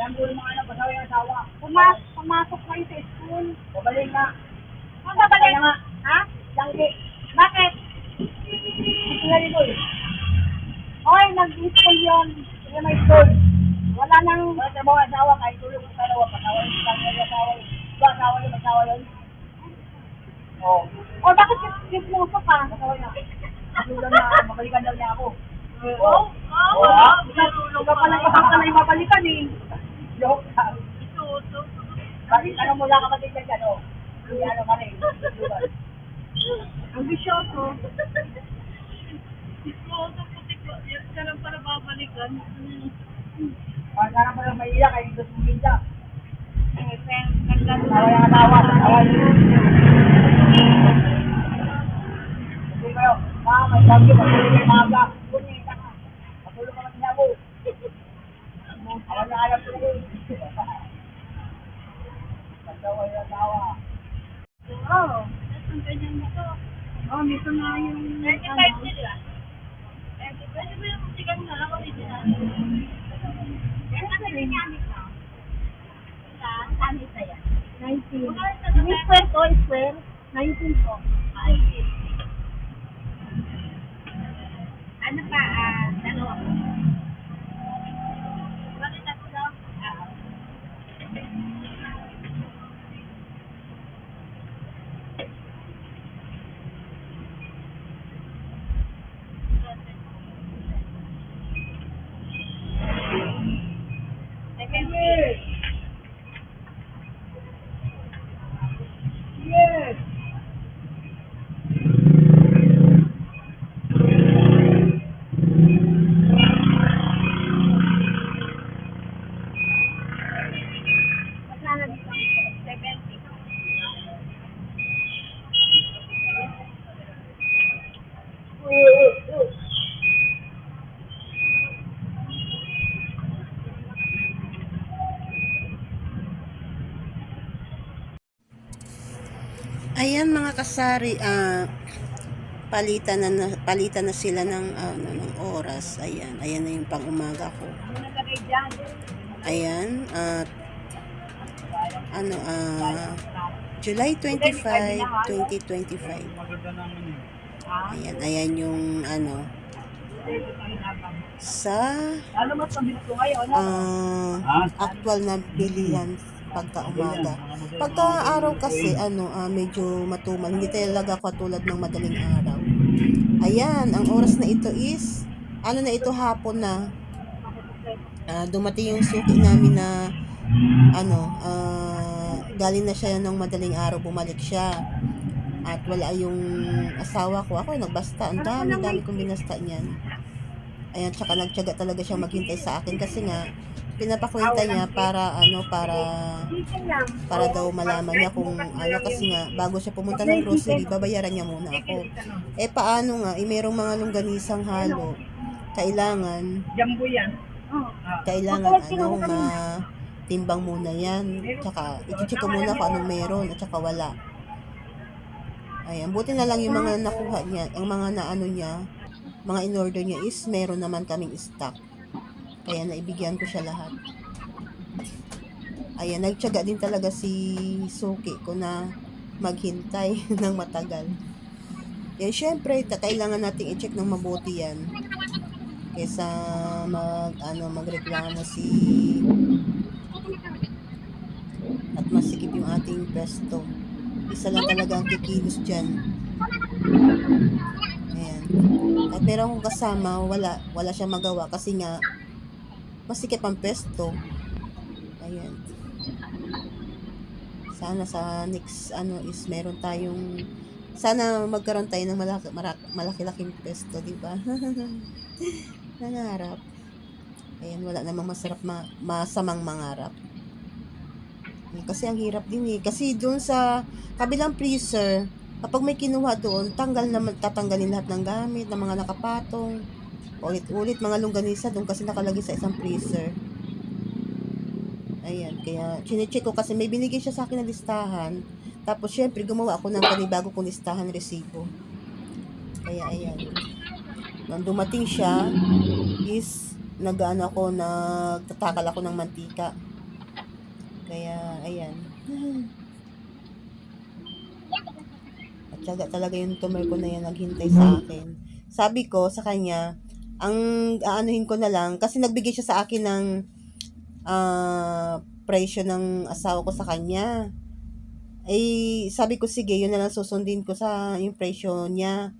Alam ko yung mga anak, pasawa yung asawa. Pumas, pumasok kayo sa school. Babalik na. Ano ba Kaya nga, Ha? langgi. Bakit? Gusto na rin. Hoy, nag-school yun. Hindi may school. Wala nang... Wala trabaho ang asawa, kahit tulog ang dalawa, pasawa yung isang yung asawa. Diba, asawa yung asawa yun? Oo. O bakit puso ka? Pasawa niya. Tulog na, mabalikan daw niya ako. Oo. Oo. Ikaw pa lang baka ka na mabalikan eh. Joke lang. Bakit ano mula kapatid ka dyan, oh? Hindi ano ka rin. Ang bisyoso. Parang ka na pala may iyak, ay gusto mo minta. Eh, friend, naglaro Tawa yung asawa, tawa yun. Hindi kayo, ma, may bagyo, matulog kayo maaga. Kunin, taka. Matulog ka natin ako. Alam na alam ko yun. Pagtawa yung asawa. Oo. Ang ganyan nito. Oh, nito nga yung... 35 nila. Pwede mo yung chicken na lang original. Yan ang ganyan nito. Saan? Saan ito yan? 19. Yung square to, square. 19 po. Ay. Ano pa? Ah, dalawa po. Bakit ako daw? Ah. Second year. Yes. Magkano dito? 70. Ayan mga kasari, ah, palitan na, na- palitan na sila ng ano ng oras. Ayan, ayan na yung pang-umaga ko. Ayan, at ano ah July 25, 2025. Ayan, ayan yung ano sa Ano ah, actual na bilihan pagka umaga. Pagka araw kasi ano ah, medyo matumal, hindi talaga katulad ng madaling araw. Ayan, ang oras na ito is ano na ito hapon na. Ah, dumating yung suki namin na ano, ah, galing na siya ng madaling araw, bumalik siya. At wala yung asawa ko. Ako nagbasta. Ang dami, dami kong binasta niyan. Ayan, tsaka nagtyaga talaga siya maghintay sa akin kasi nga pinapakwenta niya para ano para para daw malaman niya kung ano. Kasi nga bago siya pumunta ng grocery babayaran niya muna ako. Eh paano nga? Eh merong mga longganisang halo. Kailangan Jumbo yan. Kailangan ano ma timbang muna yan. Tsaka i-check muna kung anong meron at tsaka wala. Ayan buti na lang yung mga nakuha niya. Ang mga naano niya mga in-order niya is meron naman kaming stock kaya naibigyan ko siya lahat. Ayan nagtyaga din talaga si Suki ko na maghintay ng matagal. Yan syempre ta- kailangan nating i-check ng mabuti yan kaysa mag ano magreklamo si at masikip yung ating pesto. Isa lang talaga ang kikilos dyan. Ayan. At meron akong kasama wala wala siyang magawa kasi nga masikip ang pesto ayan sana sa next ano is meron tayong sana magkaroon tayo ng malaki, malaki-laking pesto, di ba? Nangarap. Ayan, wala namang masarap, ma- masamang mangarap. Kasi ang hirap din eh. Kasi doon sa kabilang freezer, kapag may kinuha doon, tanggal naman, tatanggalin lahat ng gamit, ng mga nakapatong. Ulit-ulit, mga longganisa doon kasi nakalagay sa isang freezer. Ayan, kaya chinecheck ko kasi may binigay siya sa akin na listahan. Tapos, syempre, gumawa ako ng panibago kong listahan resibo. Kaya, ayan. Nang dumating siya, is, nag-ano ako, nagtatakal ako ng mantika. Kaya, ayan. At syaga talaga yung tumor ko na yan naghintay sa akin. Sabi ko sa kanya, ang aanuhin ko na lang, kasi nagbigay siya sa akin ng ah, presyo ng asawa ko sa kanya. Eh, sabi ko, sige, yun na lang susundin ko sa yung presyo niya.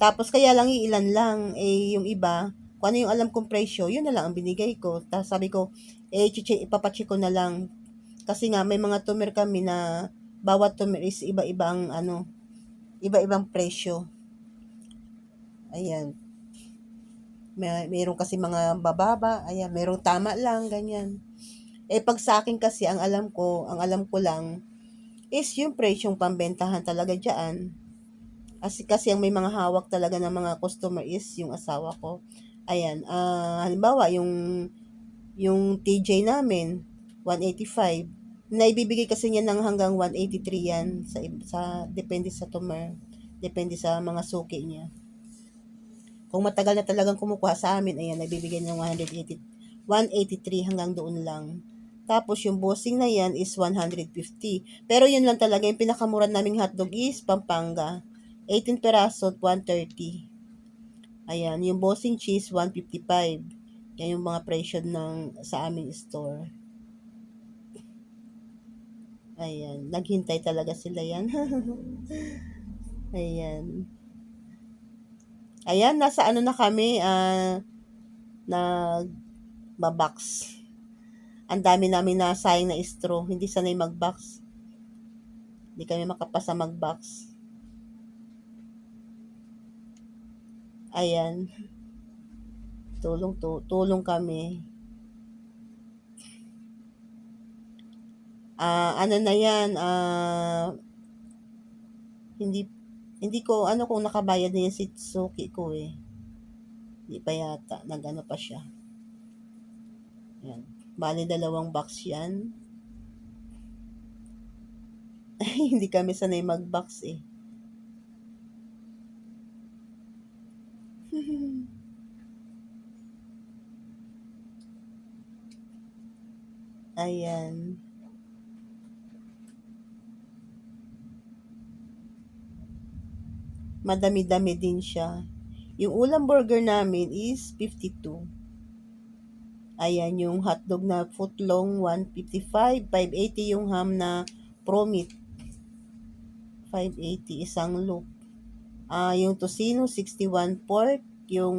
Tapos, kaya lang ilan lang. Eh, yung iba, kung ano yung alam kong presyo, yun na lang ang binigay ko. Tapos, sabi ko, eh, chichi, ipapachi ko na lang. Kasi nga, may mga tumor kami na bawat tumor is iba-ibang, ano, iba-ibang presyo. Ayan. May, meron kasi mga bababa, ayan, merong tama lang, ganyan. Eh, pag sa akin kasi, ang alam ko, ang alam ko lang, is yung presyong pambentahan talaga dyan. Kasi, kasi ang may mga hawak talaga ng mga customer is yung asawa ko. Ayan, ah halimbawa, yung, yung TJ namin, 185. Naibibigay kasi niya ng hanggang 183 yan sa, sa depende sa tumor. Depende sa mga suki niya. Kung matagal na talagang kumukuha sa amin, ayan, nagbibigay ng 180, 183 hanggang doon lang. Tapos yung bossing na yan is 150. Pero yun lang talaga, yung pinakamura naming hotdog is Pampanga. 18 peraso, 130. Ayan, yung bossing cheese, 155. Yan yung mga presyo ng sa aming store. Ayan, naghintay talaga sila yan. Ayan. Ayan, nasa ano na kami, ah, nag babox. Ang dami namin nasayang na straw. Hindi sanay mag-box. Hindi kami makapasa mag-box. Ayan. Tulong to, tulong kami. Ah, ano na 'yan, ah hindi hindi ko ano kung nakabayad na yan si Suki ko eh. Hindi pa yata, nagano pa siya. Yan. Bali dalawang box yan. hindi kami sanay mag-box eh. Ayan. Madami-dami din siya. Yung ulam burger namin is 52. Ayan, yung hotdog na footlong 155, 580 yung ham na pro meat. 580 isang loop. Ah, yung tocino 61 pork, yung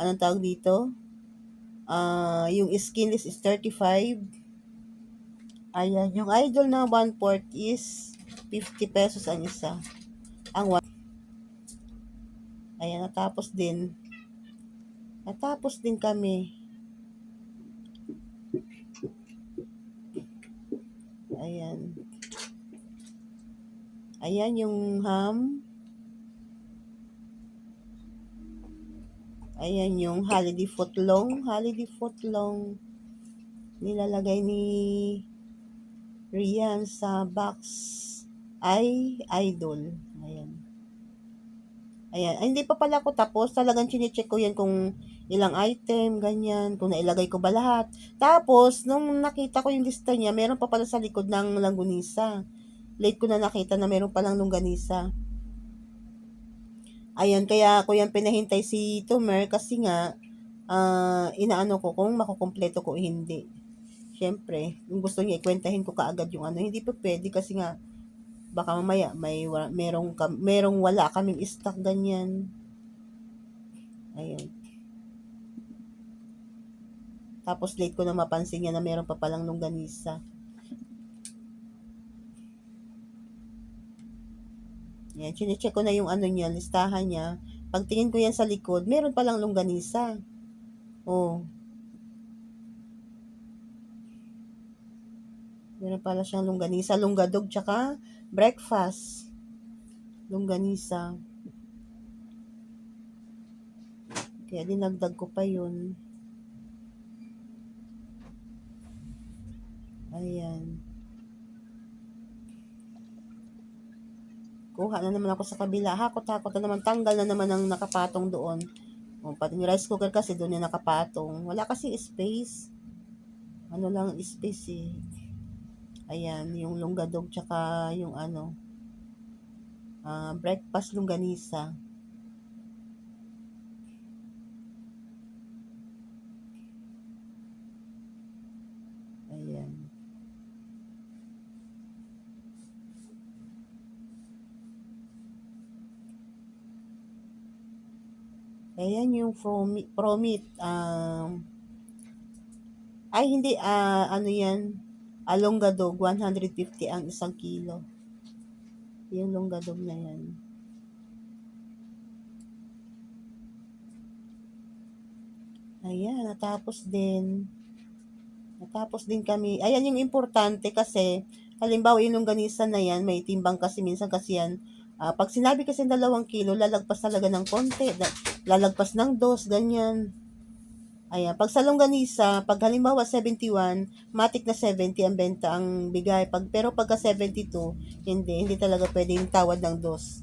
anong tawag dito? Ah, yung skinless is 35. Ayan, yung idol na 1 pork is 50 pesos ang isa. Ang one. Ayan, natapos din. Natapos din kami. Ayan. Ayan yung ham. Ayan yung holiday footlong. Holiday footlong. Nilalagay ni Rian sa box ay idol. Ayan. Ay, hindi pa pala ako tapos. Talagang chinecheck ko yan kung ilang item, ganyan, kung nailagay ko ba lahat. Tapos, nung nakita ko yung lista niya, meron pa pala sa likod ng langgunisa. Late ko na nakita na meron palang longganisa. Ayan, kaya ako yan pinahintay si Tumer kasi nga, ah, inaano ko kung makukumpleto ko hindi. Siyempre, kung gusto niya, ikwentahin ko kaagad yung ano. Hindi pa pwede kasi nga, baka mamaya may merong merong wala kaming stock ganyan. Ayan. Tapos late ko na mapansin niya na meron pa palang longganisa. Yan, chinecheck ko na yung ano niya, listahan niya. Pagtingin ko yan sa likod, meron palang longganisa. Oh. Meron pala siyang longganisa, longgadog, tsaka breakfast. Longganisa. Kaya dinagdag ko pa yun. Ayan. Kuha na naman ako sa kabila. Hakot-hakot na naman. Tanggal na naman ang nakapatong doon. O, pati yung rice cooker kasi doon yung nakapatong. Wala kasi space. Ano lang space eh. Ayan, yung longgadog tsaka yung ano, ah, breakfast longganisa. Ayan. Ayan yung promit, promit um, ay hindi, ah, ano yan, alonggadog, 150 ang isang kilo. Yung longgadog na yan. Ayan, natapos din. Natapos din kami. Ayan yung importante kasi, halimbawa yung longganisa na yan, may timbang kasi minsan kasi yan, ah, pag sinabi kasi dalawang kilo, lalagpas talaga ng konti. Lalagpas ng dos, ganyan. Ayan, pag sa longganisa, pag halimbawa 71, matik na 70 ang benta ang bigay. Pag, pero pagka 72, hindi, hindi talaga pwedeng tawad ng dos.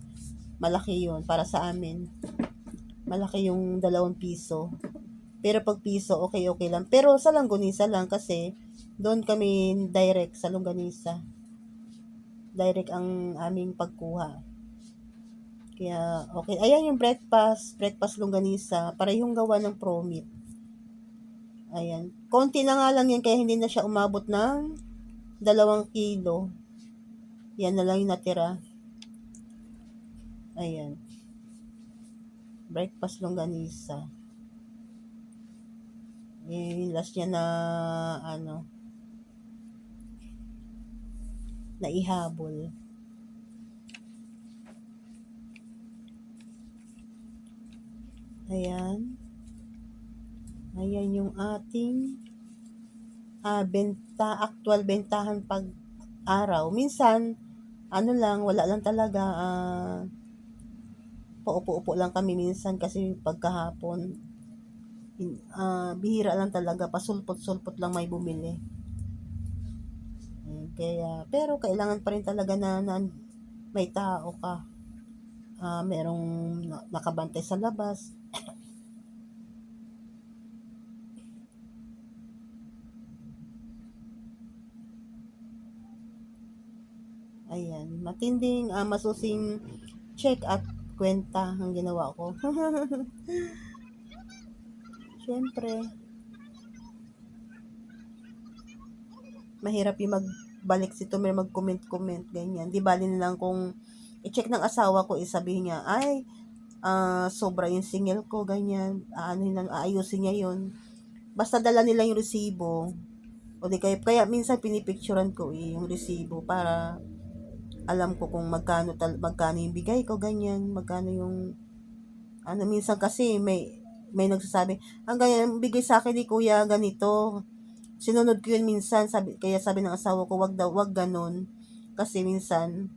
Malaki yun para sa amin. Malaki yung dalawang piso. Pero pag piso, okay, okay lang. Pero sa longganisa lang kasi doon kami direct sa longganisa. Direct ang aming pagkuha. Kaya, okay. Ayan yung breakfast, breakfast longganisa. Parehong gawa ng promit. Ayan. Konti na nga lang yan kaya hindi na siya umabot ng dalawang kilo. Yan na lang yung natira. Ayan. Breakfast longganisa. Yung last niya na ano na ihabol. Ayan. Ayan yung ating ah, benta, actual bentahan pag araw. Minsan, ano lang, wala lang talaga, ah, paupo-upo lang kami minsan kasi pagkahapon, ah, bihira lang talaga, pasulpot-sulpot lang may bumili. Mm, Kaya, pero kailangan pa rin talaga na, na may tao ka. Ah, merong na- nakabantay sa labas. Ayan, matinding, ah, masusing check at kwenta ang ginawa ko. Siyempre, mahirap yung magbalik si Tumer mag-comment-comment, ganyan. Di bali na lang kung i-check ng asawa ko, isabihin niya, ay, ah, sobra yung singil ko, ganyan. Ano lang, aayusin niya yun. Basta dala nila yung resibo. O di kaya, kaya minsan pinipicturean ko eh, yung resibo para alam ko kung magkano tal magkano yung bigay ko ganyan magkano yung ano minsan kasi may may nagsasabi ang ganyan bigay sa akin ni kuya ganito. Sinunod ko yun minsan sabi kaya sabi ng asawa ko wag daw wag ganun. Kasi minsan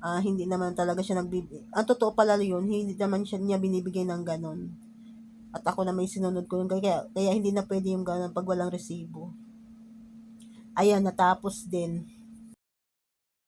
ah, hindi naman talaga siya nagbibigay ang totoo pala yun hindi naman siya niya binibigay ng ganun. At ako na may sinunod ko yun kaya, kaya hindi na pwede yung ganun pag walang resibo. Ayan natapos din